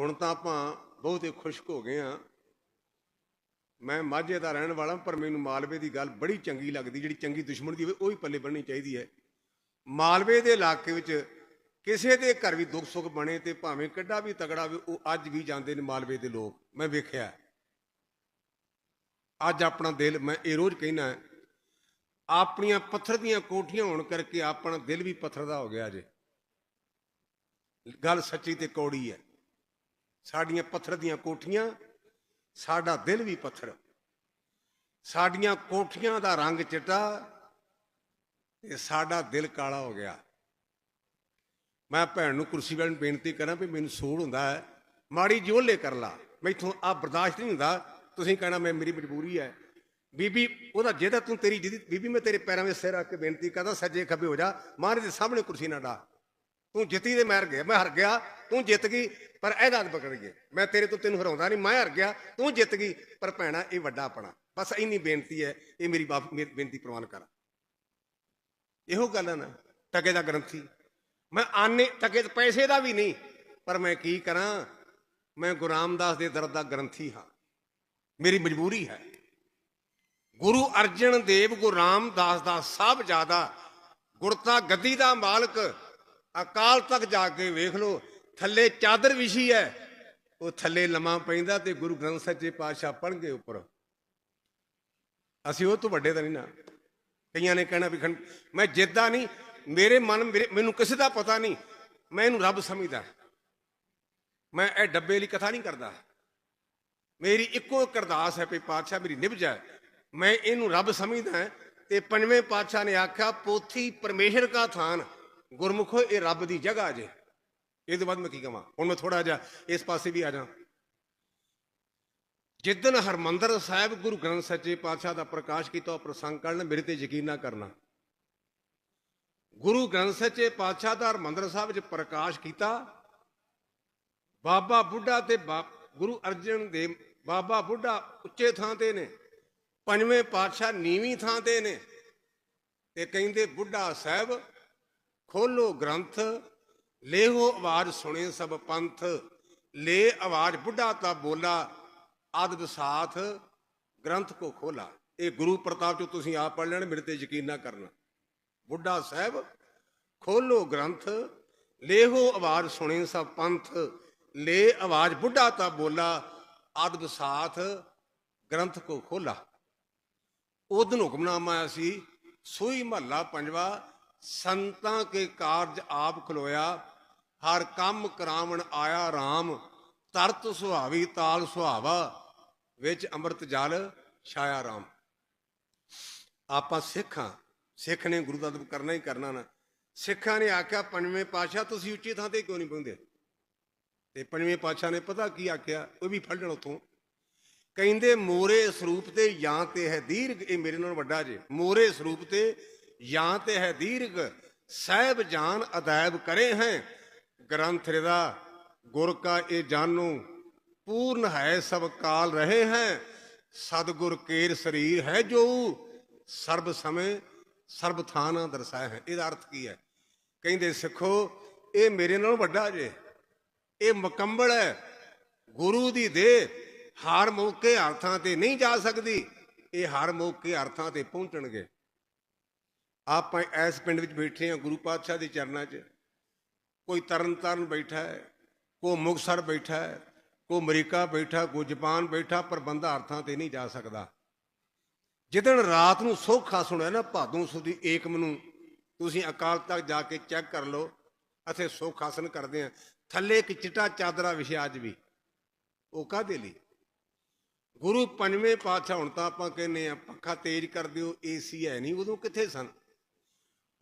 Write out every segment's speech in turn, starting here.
ਹੁਣ ਤਾਂ ਆਪਾਂ ਬਹੁਤ ਹੀ ਖੁਸ਼ਕ ਹੋ ਗਏ ਆ ਮੈਂ ਮਾਝੇ ਦਾ ਰਹਿਣ ਵਾਲਾ ਪਰ ਮੈਨੂੰ ਮਾਲਵੇ ਦੀ ਗੱਲ ਬੜੀ ਚੰਗੀ ਲੱਗਦੀ, ਜਿਹੜੀ ਚੰਗੀ ਦੁਸ਼ਮਣ ਦੀ ਹੋਵੇ, ਉਹ ਹੀ ਪੱਲੇ ਬੰਨਣੀ ਚਾਹੀਦੀ ਹੈ। ਮਾਲਵੇ ਦੇ ਇਲਾਕੇ ਵਿੱਚ ਕਿਸੇ ਦੇ ਘਰ ਵੀ ਦੁੱਖ ਸੁੱਖ ਬਣੇ ਤੇ ਭਾਵੇਂ ਕਿੱਡਾ ਵੀ ਤਗੜਾ ਵੀ ਉਹ ਅੱਜ ਵੀ ਜਾਂਦੇ ਨੇ ਮਾਲਵੇ ਦੇ ਲੋਕ। ਮੈਂ ਵੇਖਿਆ ਅੱਜ ਆਪਣਾ ਦਿਲ, ਮੈਂ ਇਹ ਰੋਜ਼ ਕਹਿਣਾ ਆਪਣੀਆਂ ਪੱਥਰ ਦੀਆਂ ਕੋਠੀਆਂ ਹੋਣ ਕਰਕੇ ਆਪਣਾ ਦਿਲ ਵੀ ਪੱਥਰ ਦਾ ਹੋ ਗਿਆ ਜੇ। ਗੱਲ ਸੱਚੀ ਤੇ ਕੌੜੀ ਹੈ। ਸਾਡੀਆਂ ਪੱਥਰ ਦੀਆਂ ਕੋਠੀਆਂ, ਸਾਡਾ ਦਿਲ ਵੀ ਪੱਥਰ। ਸਾਡੀਆਂ ਕੋਠੀਆਂ ਦਾ ਰੰਗ ਚਿੱਟਾ ਤੇ ਸਾਡਾ ਦਿਲ ਕਾਲਾ ਹੋ ਗਿਆ। ਮੈਂ ਭੈਣ ਨੂੰ ਕੁਰਸੀ ਵਾਲੇ ਨੂੰ ਬੇਨਤੀ ਕਰਾਂ ਵੀ ਮੈਨੂੰ ਸੂੜ ਹੁੰਦਾ ਹੈ, ਮਾੜੀ ਜੋਲੇ ਕਰ ਲਾ। ਮੈਥੋਂ ਆ ਬਰਦਾਸ਼ਤ ਨਹੀਂ ਹੁੰਦਾ। ਤੁਸੀਂ ਕਹਿਣਾ ਮੈਂ ਮੇਰੀ ਮਜਬੂਰੀ ਹੈ। ਬੀਬੀ, ਉਹਦਾ ਜਿਹਦਾ ਤੂੰ ਤੇਰੀ ਜਿਹਦੀ ਬੀਬੀ, ਮੈਂ ਤੇਰੇ ਪੈਰਾਂ ਵਿੱਚ ਸਿਰ ਰੱਖ ਕੇ ਬੇਨਤੀ ਕਰਦਾ, ਸੱਜੇ ਖੱਬੇ ਹੋ ਜਾ। ਮਹਾਰਾਜ ਦੇ ਸਾਹਮਣੇ ਕੁਰਸੀ ਨਾ ਡਾ ਤੂੰ ਜਿੱਤੀ ਤੇ ਮੈਂ ਹਾਰ ਗਿਆ, ਮੈਂ ਹਾਰ ਗਿਆ, ਤੂੰ ਜਿੱਤ ਗਈ, ਪਰ ਇਹਦਾ ਪਕੜ ਗਏ ਮੈਂ ਤੇਰੇ ਤੋਂ ਤੈਨੂੰ ਹਰਾਉਂਦਾ ਨਹੀਂ, ਮੈਂ ਹਾਰ ਗਿਆ, ਤੂੰ ਜਿੱਤ ਗਈ, ਪਰ ਭੈਣਾ, ਇਹ ਵੱਡਾ ਆਪਣਾ। ਬਸ ਇੰਨੀ ਬੇਨਤੀ ਹੈ, ਇਹ ਮੇਰੀ ਬਾਪ ਬੇਨਤੀ ਪ੍ਰਵਾਨ ਕਰ। ਇਹੋ ਗੱਲ ਹੈ ਨਾ, ਟਕੇ ਦਾ ਗ੍ਰੰਥੀ। ਮੈਂ ਆਨੇ, ਟਕੇ ਪੈਸੇ ਦਾ ਵੀ ਨਹੀਂ, ਪਰ ਮੈਂ ਕੀ ਕਰਾਂ? ਮੈਂ ਗੁਰੂ ਰਾਮਦਾਸ ਦੇ ਦਰਦ ਦਾ ਗ੍ਰੰਥੀ ਹਾਂ। ਮੇਰੀ ਮਜਬੂਰੀ ਹੈ। ਗੁਰੂ ਅਰਜਨ ਦੇਵ, ਗੁਰੂ ਰਾਮਦਾਸ ਦਾ ਸਾਹਿਬਜ਼ਾਦਾ ਜ਼ਿਆਦਾ ਗੁਰਤਾ, ਗੱਦੀ ਦਾ ਮਾਲਕ ਅਕਾਲ ਤੱਕ ਜਾ ਕੇ ਵੇਖ ਲਓ, ਥੱਲੇ ਚਾਦਰ ਵਿਛੀ ਹੈ। ਉਹ ਥੱਲੇ ਲੰਮਾ ਪੈਂਦਾ ਤੇ ਗੁਰੂ ਗ੍ਰੰਥ ਸੱਚੇ ਪਾਤਸ਼ਾਹ ਪੜ੍ਹਨਗੇ ਉੱਪਰ। ਅਸੀਂ ਉਹ ਤੋਂ ਵੱਡੇ ਤਾਂ ਨਹੀਂ ਨਾ। ਕਈਆਂ ਨੇ ਕਹਿਣਾ ਵੀ ਮੈਂ ਜਿੱਦਾਂ ਨਹੀਂ, ਮੇਰੇ ਮਨ ਮੇਰੇ- ਮੈਨੂੰ ਕਿਸੇ ਦਾ ਪਤਾ ਨਹੀਂ, ਮੈਂ ਇਹਨੂੰ ਰੱਬ ਸਮਝਦਾ। ਮੈਂ ਇਹ ਡੱਬੇ ਲਈ ਕਥਾ ਨਹੀਂ ਕਰਦਾ। ਮੇਰੀ ਇੱਕੋ ਇੱਕ ਅਰਦਾਸ ਹੈ ਵੀ ਪਾਤਸ਼ਾਹ ਮੇਰੀ ਨਿਭ ਜਾਏ। ਮੈਂ ਇਹਨੂੰ ਰੱਬ ਸਮਝਦਾ ਤੇ ਪੰਜਵੇਂ ਪਾਤਸ਼ਾਹ ਨੇ ਆਖਿਆ, ਪੋਥੀ ਪਰਮੇਸ਼ਰ ਦਾ ਥਾਨ। ਗੁਰਮੁਖੋ, ਇਹ ਰੱਬ ਦੀ ਜਗ੍ਹਾ ਜੇ। ਇਹਦੇ ਬਾਅਦ ਮੈਂ ਕੀ ਕਹਾਂ ਹੁਣ ਮੈਂ ਥੋੜਾ ਜਿਹਾ ਇਸ ਪਾਸੇ ਵੀ ਆ ਜਾ ਜਿੱਦਨ ਹਰਮੰਦਰ ਸਾਹਿਬ ਗੁਰੂ ਗ੍ਰੰਥ ਸੱਚੇ ਪਾਤਸ਼ਾਹ ਦਾ ਪ੍ਰਕਾਸ਼ ਕੀਤਾ, ਉਹ ਪ੍ਰਸੰਗ ਕਰਨ ਮੇਰੇ ਤੇ ਯਕੀਨ ਨਾ ਕਰਨਾ। ਗੁਰੂ ਗ੍ਰੰਥ ਸੱਚੇ ਪਾਤਸ਼ਾਹ ਦਾ ਹਰਮੰਦਰ ਸਾਹਿਬ ਵਿੱਚ ਪ੍ਰਕਾਸ਼ ਕੀਤਾ। ਬਾਬਾ ਬੁੱਢਾ ਤੇ ਬਾ- ਗੁਰੂ ਅਰਜਨ ਦੇਵ ਬਾਬਾ ਬੁੱਢਾ ਉੱਚੇ ਥਾਂ ਤੇ ਨੇ। ਪੰਜਵੇਂ ਪਾਤਸ਼ਾਹ ਨੀਵੀਂ ਥਾਂ ਤੇ ਨੇ। ਤੇ ਕਹਿੰਦੇ ਬੁੱਢਾ ਸਾਹਿਬ ਖੋਲੋ ਗ੍ਰੰਥ, ਲੇਹੋ ਆਵਾਜ਼ ਸੁਣੇ ਸਭ ਪੰਥ, ਲੈ ਆਵਾਜ਼ ਬੁੱਢਾ ਤਾਂ ਬੋਲਾ ਅਦਬ ਸਾਥ, ਗ੍ਰੰਥ ਕੋ ਖੋਲਾ। ਇਹ ਗੁਰੂ ਪ੍ਰਤਾਪ ਜੋ ਤੁਸੀਂ ਆਪ ਪੜ ਲੈਣ, ਮੇਰੇ ਤੇ ਯਕੀਨ ਨਾ ਕਰਨਾ। ਬੁੱਢਾ ਸਾਹਿਬ, ਖੋਲੋ ਗ੍ਰੰਥ, ਲੇਹੋ ਆਵਾਜ਼ ਸੁਣੇ ਸਭ ਪੰਥ, ਲੈ ਆਵਾਜ਼ ਬੁੱਢਾ ਤਾਂ ਬੋਲਾ ਆਦਬ ਸਾਥ, ਗ੍ਰੰਥ ਕੋ ਖੋਲਾ। ਉਦਨ ਹੁਕਮਨਾਮਾ ਆਇਆ ਸੀ, ਸੋਈ ਮਹੱਲਾ ਪੰਜਵਾ ਸੰਤਾਂ ਕੇ ਕਾਰਜ ਆਪ ਖਲੋਇਆ, ਹਰ ਕੰਮ ਕਰਾਵਣ ਆਇਆ RAM ਤਰਤ ਸੁਹਾਵੀ ਤਾਲ ਸੁਹਾਵਾ, ਵਿੱਚ ਅੰਮ੍ਰਿਤ ਜਲ ਛਾਇਆ RAM ਆਪਾਂ ਸਿੱਖਾਂ, ਸਿੱਖ ਨੇ ਗੁਰੂ ਦਾ ਅਦਬ ਕਰਨਾ ਹੀ ਕਰਨਾ ਨਾ। ਸਿੱਖਾਂ ਨੇ ਆਖਿਆ, ਪੰਜਵੇਂ ਪਾਤਸ਼ਾਹ ਤੁਸੀਂ ਉੱਚੀ ਥਾਂ ਤੇ ਕਿਉਂ ਨਹੀਂ ਪਹੁੰਚਦੇ ਤੇ ਪੰਜਵੇਂ ਪਾਤਸ਼ਾਹ ਨੇ ਪਤਾ ਕੀ ਆਖਿਆ? ਉਹ ਵੀ ਫੜ ਲੈਣ ਉਥੋਂ। ਕਹਿੰਦੇ, ਮੋਰੇ ਸਰੂਪ ਤੇ ਜਾਂ ਤੇ ਹੈ ਦੀਰਘ, ਇਹ ਮੇਰੇ ਨਾਲ ਵੱਡਾ ਜੇ। ਮੋਰੇ ਸਰੂਪ ਤੇ ਜਾਂ ਤੇ ਹੈ ਦੀਰਘ, ਸਹਿਬ ਜਾਨ ਅਦਾਇਬ ਕਰੇ ਹੈ। ਗ੍ਰੰਥ ਰਿਦਾ, ਗੁਰ ਕਾ ਇਹ ਜਾਨੂ ਪੂਰਨ ਹੈ ਸਭ ਕਾਲ ਰਹੇ ਹੈ। ਸਤਗੁਰ ਕੇਰ ਸਰੀਰ ਹੈ ਜੋ, ਸਰਬ ਸਮੇਂ, ਸਰਬ ਥਾਨ ਦਰਸਾਇਆ ਹੈ। ਇਹਦਾ ਅਰਥ ਕੀ ਹੈ? ਕਹਿੰਦੇ, ਸਿੱਖੋ, ਇਹ ਮੇਰੇ ਨਾਲੋਂ ਵੱਡਾ ਜੇ। ਇਹ ਮੁਕੰਮਲ ਹੈ। ਗੁਰੂ ਦੀ ਦੇਹ ਹਰ ਮੌਕੇ ਅਰਥਾਂ ਤੇ ਨਹੀਂ ਜਾ ਸਕਦੀ। ਇਹ ਹਰ ਮੌਕੇ ਅਰਥਾਂ ਤੇ ਪਹੁੰਚਣਗੇ। ਆਪਾਂ ਇਸ ਪਿੰਡ ਵਿੱਚ ਬੈਠੇ ਹਾਂ, ਗੁਰੂ ਪਾਤਸ਼ਾਹ ਦੇ ਚਰਨਾਂ 'ਚ। ਕੋਈ ਤਰਨ ਤਾਰਨ ਬੈਠਾ ਹੈ, ਕੋਈ ਮੁਕਤਸਰ ਬੈਠਾ ਹੈ, ਕੋਈ ਅਮਰੀਕਾ ਬੈਠਾ, ਕੋਈ ਜਾਪਾਨ ਬੈਠਾ, ਪਰ ਬੰਦਾ ਅਰਥਾਂ ਤੇ ਨਹੀਂ ਜਾ ਸਕਦਾ। ਜਿੱਦਣ ਰਾਤ ਨੂੰ ਸੋਖਾ ਸੁਣਿਆ ਨਾ, ਭਾਦੋਂ ਸੁਦੀ ਏਕਮ ਨੂੰ, ਤੁਸੀਂ ਅਕਾਲ ਤੱਕ ਜਾ ਕੇ ਚੈੱਕ ਕਰ ਲਓ, ਅਸੀਂ ਸੁੱਖ ਆਸਨ ਕਰਦੇ ਆ ਥੱਲੇ ਇੱਕ ਚਿੱਟਾ ਚਾਦਰਾ ਵਿਛਿਆ ਅੱਜ ਵੀ। ਉਹ ਕਾਹਦੇ ਲਈ? ਗੁਰੂ ਪੰਜਵੇਂ ਪਾਤਸ਼ਾਹ, ਹੁਣ ਤਾਂ ਆਪਾਂ ਕਹਿੰਨੇ ਆ ਪੱਖਾ ਤੇਜ਼ ਕਰ ਦਿਓ, ਏਸੀ ਹੈ ਨਹੀਂ, ਉਦੋਂ ਕਿੱਥੇ ਸਨ?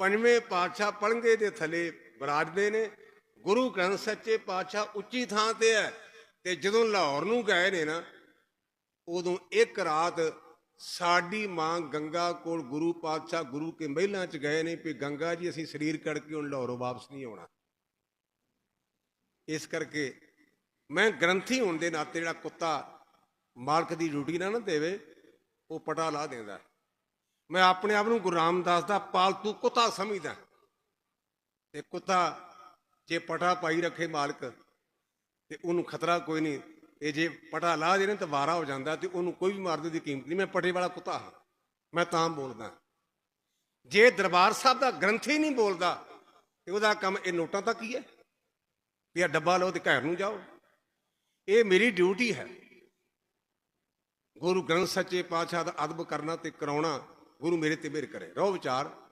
ਪੰਜਵੇਂ ਪਾਤਸ਼ਾਹ ਪਲੰਗੇ ਦੇ ਥੱਲੇ ਬਰਾਜਦੇ ਨੇ। ਗੁਰੂ ਗ੍ਰੰਥ ਸੱਚੇ ਪਾਤਸ਼ਾਹ ਉੱਚੀ ਥਾਂ ਤੇ ਹੈ ਤੇ ਜਦੋਂ ਲਾਹੌਰ ਨੂੰ ਗਏ ਨੇ ਨਾ, ਉਦੋਂ ਇੱਕ ਰਾਤ ਸਾਡੀ ਮਾਂ ਗੰਗਾ ਕੋਲ ਗੁਰੂ ਪਾਤਸ਼ਾਹ ਗੁਰੂ ਕੇ ਮਹਿਲਾਂ ਚ ਗਏ ਨੇ ਵੀ ਗੰਗਾ ਜੀ, ਅਸੀਂ ਸਰੀਰ ਕੱਢ ਕੇ ਹੁਣ ਲਾਹੌਰੋਂ ਵਾਪਸ ਨਹੀਂ ਆਉਣਾ। ਇਸ ਕਰਕੇ ਮੈਂ ਗ੍ਰੰਥੀ ਹੋਣ ਦੇ ਨਾਤੇ ਜਿਹੜਾ ਕੁੱਤਾ ਮਾਲਕ ਦੀ ਡਿਊਟੀ ਨਾ ਨਾ ਦੇਵੇ, ਉਹ ਪਟਾ ਲਾ ਦਿੰਦਾ। ਮੈਂ ਆਪਣੇ ਆਪ ਨੂੰ ਗੁਰੂ ਰਾਮਦਾਸ ਦਾ ਪਾਲਤੂ ਕੁੱਤਾ ਸਮਝਦਾ। ਤੇ ਕੁੱਤਾ ਜੇ ਪਟਾ ਪਾਈ ਰੱਖੇ ਮਾਲਕ, ਤੇ ਉਹਨੂੰ ਖਤਰਾ ਕੋਈ ਨਹੀਂ। ਇਹ ਜੇ ਪਟਾ ਲਾ ਦੇ ਨੇ ਤਾਂ ਵਾਰਾ ਹੋ ਜਾਂਦਾ ਤੇ ਉਹਨੂੰ ਕੋਈ ਵੀ ਮਾਰਦੇ ਦੀ ਕੀਮਤ ਨਹੀਂ। ਮੈਂ ਪਟੇ ਵਾਲਾ ਕੁੱਤਾ ਹਾਂ। ਮੈਂ ਤਾਂ ਬੋਲਦਾ। ਜੇ ਦਰਬਾਰ ਸਾਹਿਬ ਦਾ ਗ੍ਰੰਥ ਹੀ ਨਹੀਂ ਬੋਲਦਾ, ਤੇ ਉਹਦਾ ਕੰਮ ਇਹ ਨੋਟਾਂ ਤੱਕ ਹੀ ਹੈ ਵੀ ਆ ਡੱਬਾ ਲਓ ਤੇ ਘਰ ਨੂੰ ਜਾਓ। ਇਹ ਮੇਰੀ ਡਿਊਟੀ ਹੈ। ਗੁਰੂ ਗ੍ਰੰਥ ਸੱਚੇ ਪਾਤਸ਼ਾਹ ਦਾ ਅਦਬ ਕਰਨਾ ਤੇ ਕਰਾਉਣਾ। ਗੁਰੂ ਮੇਰੇ ਤੇ ਮਿਹਰ ਕਰੇ। ਰਹੋ ਵਿਚਾਰ।